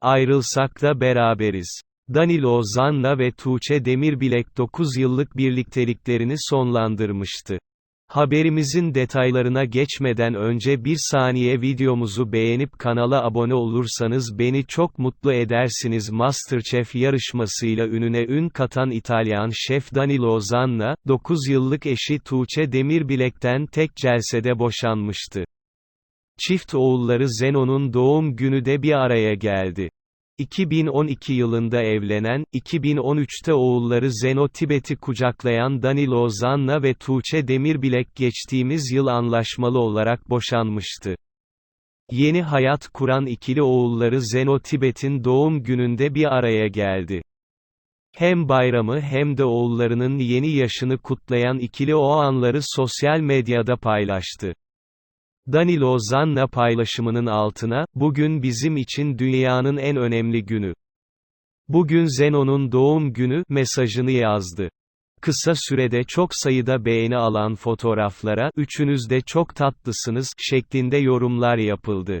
Ayrılsak da beraberiz. Danilo Zanna ve Tuğçe Demirbilek 9 yıllık birlikteliklerini sonlandırmıştı. Haberimizin detaylarına geçmeden önce bir saniye videomuzu beğenip kanala abone olursanız beni çok mutlu edersiniz. Masterchef yarışmasıyla ününe ün katan İtalyan şef Danilo Zanna, 9 yıllık eşi Tuğçe Demirbilek'ten tek celsede boşanmıştı. Çift oğulları Zeno'nun doğum günü de bir araya geldi. 2012 yılında evlenen, 2013'te oğulları Zeno Tibet'i kucaklayan Danilo Zanna ve Tuğçe Demirbilek geçtiğimiz yıl anlaşmalı olarak boşanmıştı. Yeni hayat kuran ikili oğulları Zeno Tibet'in doğum gününde bir araya geldi. Hem bayramı hem de oğullarının yeni yaşını kutlayan ikili o anları sosyal medyada paylaştı. Danilo Zanna paylaşımının altına, bugün bizim için dünyanın en önemli günü. Bugün Zeno'nun doğum günü, mesajını yazdı. Kısa sürede çok sayıda beğeni alan fotoğraflara, üçünüz de çok tatlısınız, şeklinde yorumlar yapıldı.